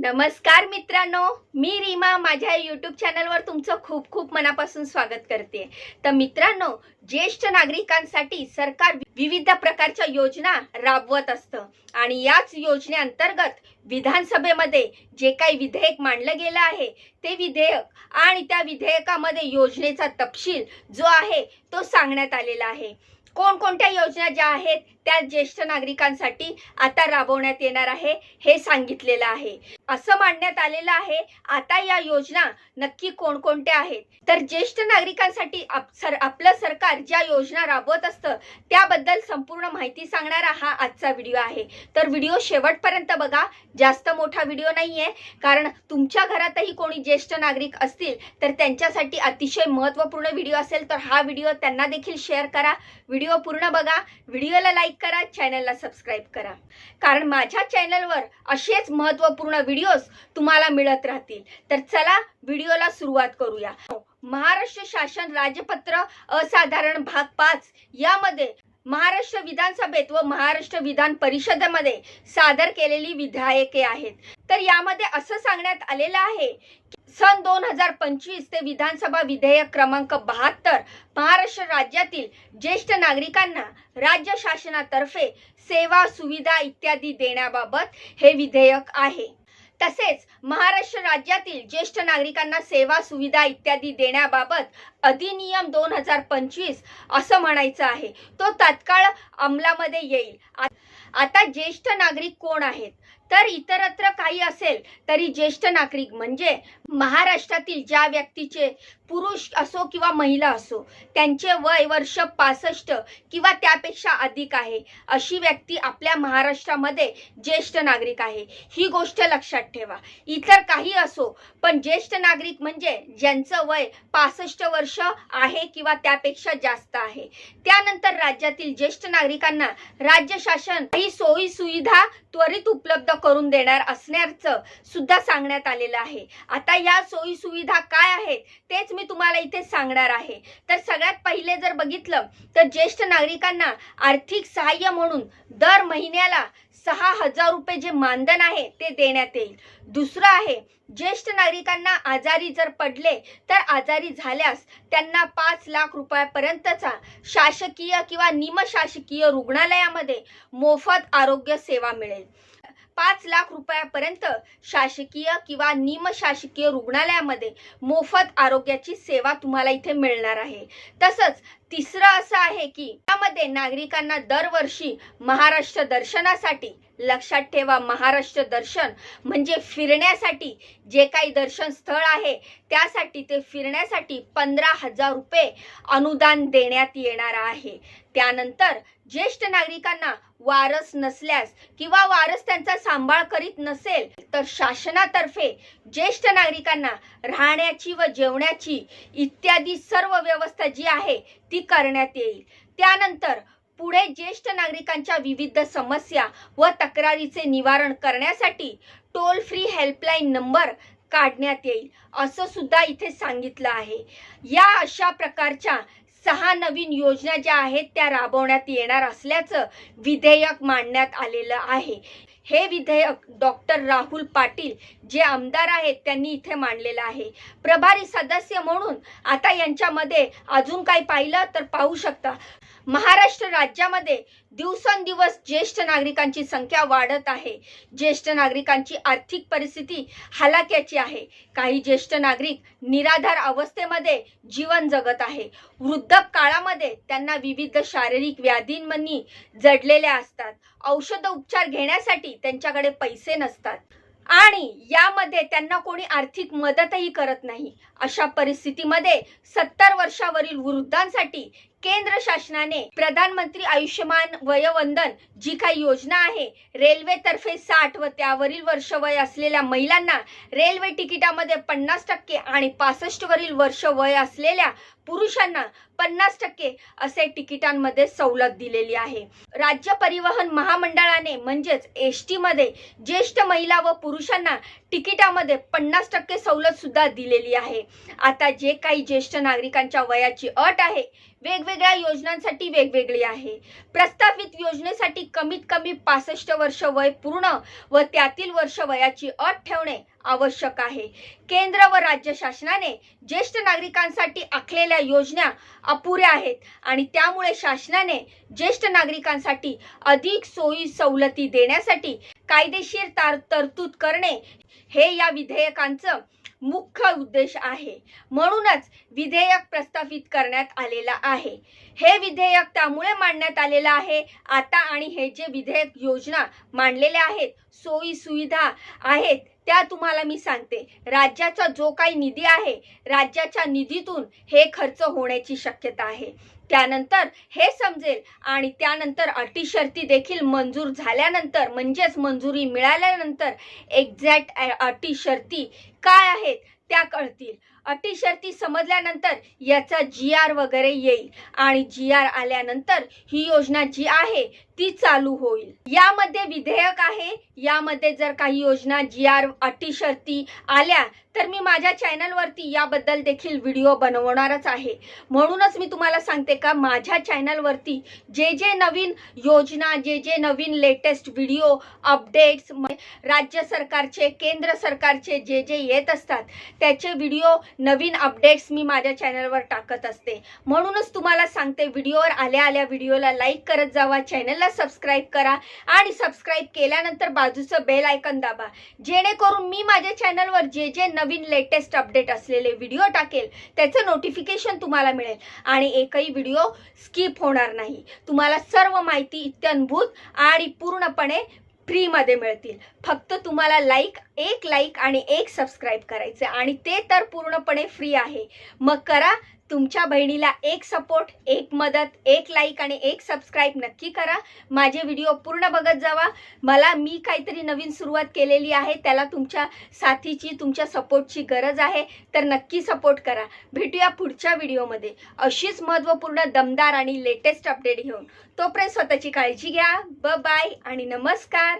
नमस्कार मित्रांनो मी रीमा. माझ्या यूट्यूब चॅनलवर तुमचं खूप खूप मनापासून स्वागत करते. तर मित्रांनो ज्येष्ठ नागरिकांसाठी सरकार विविध प्रकारच्या योजना राबवत असतं. आणि याच योजनेअंतर्गत विधानसभेमध्ये जे काही विधेयक मांडलं गेलं आहे ते विधेयक आणि त्या विधेयकामध्ये योजनेचा तपशील जो आहे तो सांगण्यात आलेला आहे. कोणकोणत्या योजना ज्या आहेत त्या ज्येष्ठ नागरिकांसाठी आता राबवण्यात येणार आहे हे सांगितलेलं आहे. असं मांडण्यात आलेलं आहे आता या योजना नक्की कोणकोणत्या आहेत? तर ज्येष्ठ नागरिकांसाठी आपलं सरकार ज्या योजना राबवत असतं त्याबद्दल संपूर्ण माहिती सांगणारा हा आजचा व्हिडिओ आहे. तर व्हिडिओ शेवटपर्यंत बघा जास्त मोठा व्हिडिओ नाही आहे कारण तुमच्या घरातही कोणी ज्येष्ठ नागरिक असतील तर त्यांच्यासाठी अतिशय महत्त्वपूर्ण व्हिडिओ असेल तर हा व्हिडिओ त्यांना देखील शेअर करा. व्हिडिओ पूर्ण बघा व्हिडिओला लाईक करा चॅनलला सबस्क्राईब करा. कारण माझ्या चॅनलवर असेच महत्त्वपूर्ण व्हिडिओज तुम्हाला मिळत राहतील. तर चला व्हिडिओला सुरुवात करूया. महाराष्ट्र शासन राजपत्र असाधारण भाग पाच यामध्ये महाराष्ट्र विधानसभेत व महाराष्ट्र विधान परिषदेमध्ये सादर केलेली विधायके आहेत. तर यामध्ये असं सांगण्यात आलेलं आहे की सन दोन हजार पंचवीस ते विधानसभा विधेयक क्रमांक बहात्तर महाराष्ट्र राज्यातील ज्येष्ठ नागरिकांना राज्य शासनातर्फे सेवा सुविधा इत्यादी देण्याबाबत हे विधेयक आहे. तसेच महाराष्ट्र राज्यातील ज्येष्ठ नागरिकांना सेवा सुविधा इत्यादी देण्याबाबत अधिनियम दोन हजार पंचवीस असं म्हणायचं आहे. तो तात्काळ अंमलामध्ये येईल. आता ज्येष्ठ नागरिक कोण आहेत? तर इतरत्र काही असेल तरी ज्येष्ठ नागरिक म्हणजे महाराष्ट्रातील ज्या व्यक्तीचे पुरुष असो किंवा महिला असो त्यांचे वय वर्ष पासष्ट किंवा त्यापेक्षा अधिक आहे अशी व्यक्ती आपल्या महाराष्ट्रामध्ये ज्येष्ठ नागरिक आहे. ही गोष्ट लक्षात ठेवा. इतर काही असो पण ज्येष्ठ नागरिक म्हणजे ज्यांचं वय पासष्ट वर्ष आहे किंवा त्यापेक्षा जास्त आहे. त्यानंतर राज्यातील ज्येष्ठ नागरिकांना राज्य शासन काही सोयी सुविधा त्वरित उपलब्ध करून देणार असण्याचं सुद्धा सांगण्यात आलेलं आहे. आता या सोयी सुविधा काय आहेत तेच मी तुम्हाला इथे सांगणार आहे. तर सगळ्यात पहिले जर बघितलं तर ज्येष्ठ नागरिकांना आर्थिक सहाय्य म्हणून दर महिन्याला सहा हजार रुपये जे मानधन आहे ते देण्यात येईल. दुसरं आहे ज्येष्ठ नागरिकांना आजारी जर पडले तर आजारी झाल्यास त्यांना पाच लाख रुपयापर्यंतचा शासकीय किंवा निमशासकीय रुग्णालयामध्ये मोफत आरोग्य सेवा मिळेल. पाच लाख रुपयापर्यंत शासकीय किंवा निमशासकीय रुग्णालयामध्ये मोफत आरोग्याची सेवा तुम्हाला इथे मिळणार आहे. तसंच तिसरं असं आहे की त्यामध्ये नागरिकांना दरवर्षी महाराष्ट्र दर्शनासाठी लक्षात ठेवा. महाराष्ट्र दर्शन म्हणजे फिरण्यासाठी जे काही दर्शन स्थळ आहे त्यासाठी ते फिरण्यासाठी पंधरा हजार रुपये अनुदान देण्यात येणार आहे. त्यानंतर ज्येष्ठ नागरिकांना वारस नसल्यास किंवा वारस त्यांचा सांभाळ करीत नसेल तर शासनातर्फे ज्येष्ठ नागरिकांना राहण्याची व जेवण्याची इत्यादी सर्व व्यवस्था जी आहे ती करण्यात येईल. त्यानंतर पुढे ज्येष्ठ नागरिकांच्या विविध समस्या व तक्रारीचे निवारण करण्यासाठी टोल फ्री हेल्पलाईन नंबर काढण्यात येईल असं सुद्धा इथे सांगितलं आहे. या अशा प्रकारच्या सहा नवीन योजना ज्या आहेत त्या राबवण्यात येणार असल्याचं विधेयक मांडण्यात आलेलं आहे. हे विधेयक डॉक्टर राहुल पाटील जे आमदार आहेत त्यांनी इथे मांडलेलं आहे. प्रभारी सदस्य म्हणून आता यांच्यामध्ये अजून काही पाहिलं तर पाहू शकता. महाराष्ट्र राज्यामध्ये दिवसेंदिवस ज्येष्ठ नागरिकांची संख्या वाढत आहे. ज्येष्ठ नागरिकांची आर्थिक परिस्थिती हलाक्याची आहे. काही ज्येष्ठ नागरिक निराधार अवस्थेमध्ये जीवन जगत आहे. वृद्ध काळामध्ये त्यांना विविध शारीरिक व्याधींमनी जडलेल्या असतात. औषध उपचार घेण्यासाठी त्यांच्याकडे पैसे नसतात. आणि यामध्ये त्यांना कोणी आर्थिक मदतही करत नाही. अशा परिस्थितीमध्ये सत्तर वर्षावरील वृद्धांसाठी केंद्र शासनाने प्रधानमंत्री आयुष्यमान वयोवंदन जी काही योजना आहे रेल्वेतर्फे साठ व त्यावरील वर्ष वय असलेल्या महिलांना रेल्वे तिकिटामध्ये पन्नास टक्के आणि पासष्ट वरील वर्ष वय असलेल्या पुरुषांना पन्नास टक्के असे तिकिटांमध्ये सवलत दिलेली आहे. राज्य परिवहन महामंडळाने म्हणजेच एसमध्ये ज्येष्ठ महिला व पुरुषांना तिकिटामध्ये पन्नास टक्के सवलत सुद्धा दिलेली आहे. आता जे काही ज्येष्ठ नागरिकांच्या वयाची अट आहे वेगवेगळ्या योजनांसाठी वेगवेगळी आहे. प्रस्तावित योजनेसाठी कमीत कमी पासष्ट वर्ष वय पूर्ण व त्यातील वर्ष वयाची अट ठेवणे आवश्यक आहे. केंद्र व राज्य शासनाने ज्येष्ठ नागरिकांसाठी आखलेल्या योजना अपुऱ्या आहेत आणि त्यामुळे शासनाने ज्येष्ठ नागरिकांसाठी अधिक सोयी सवलती देण्यासाठी कायदेशीर तार तरतूद करणे हे या विधेयकांचं मुख्य उद्देश आहे. म्हणूनच विधेयक प्रस्तावित करण्यात आलेलं आहे. हे विधेयक त्यामुळे मांडण्यात आलेलं आहे. आता आणि हे जे विधेयक योजना मांडलेल्या आहेत सोयी सुविधा आहेत त्या तुम्हाला मी सांगते. राज्याचा जो काही निधी आहे राज्याच्या निधीतून हे खर्च होण्याची शक्यता आहे. त्यानंतर हे समजेल. आणि त्यानंतर अटी शर्ती देखील मंजूर झाल्यानंतर म्हणजेच मंजुरी मिळाल्यानंतर एक्झॅक्ट अटी शर्ती काय आहेत त्या कळतील. अटी शर्ती समजल्यानंतर याचा जी आर वगैरे येईल. आणि जी आर आल्यानंतर ही योजना जी आहे ती चालू होईल. यामध्ये विधेयक आहे. यामध्ये जर काही योजना जी आर अटी शर्ती आल्या तर मी माझ्या चॅनलवरती याबद्दल देखील व्हिडिओ बनवणारच आहे. म्हणूनच मी तुम्हाला सांगते का माझ्या चॅनलवरती जे जे नवीन योजना जे जे नवीन लेटेस्ट व्हिडिओ अपडेट्स राज्य सरकारचे केंद्र सरकारचे जे जे येत असतात त्याचे व्हिडिओ नवीन अपडेट्स मी माझ्या चॅनलवर टाकत असते. म्हणूनच तुम्हाला सांगते व्हिडिओवर आल्या आल्या व्हिडिओला लाईक करत जावा चॅनलला सबस्क्राईब करा आणि सबस्क्राईब केल्यानंतर बाजूचं बेल आयकन दाबा. जेणेकरून मी माझ्या चॅनलवर जे जे नवीन लेटेस्ट अपडेट असलेले व्हिडिओ टाकेल त्याचं नोटिफिकेशन तुम्हाला मिळेल. आणि एकही व्हिडिओ स्किप होणार नाही. तुम्हाला सर्व माहिती इत्यनभूत आणि पूर्णपणे फ्रीमध्ये मिळतील. फक्त तुम्हाला लाईक एक लाईक आणि एक सबस्क्राईब करायचं आणि ते तर पूर्णपणे फ्री आहे. मग करा तुमच्या बहिणीला एक सपोर्ट एक मदत एक लाईक आणि एक सबस्क्राईब नक्की करा. माझे व्हिडिओ पूर्ण बघत जावा. मला मी काहीतरी नवीन सुरुवात केलेली आहे त्याला तुमच्या साथीची तुमच्या सपोर्टची गरज आहे तर नक्की सपोर्ट करा. भेटूया पुढच्या व्हिडिओमध्ये अशीच महत्त्वपूर्ण दमदार आणि लेटेस्ट अपडेट घेऊन. तोपर्यंत स्वतःची काळजी घ्या. ब बाय आणि नमस्कार.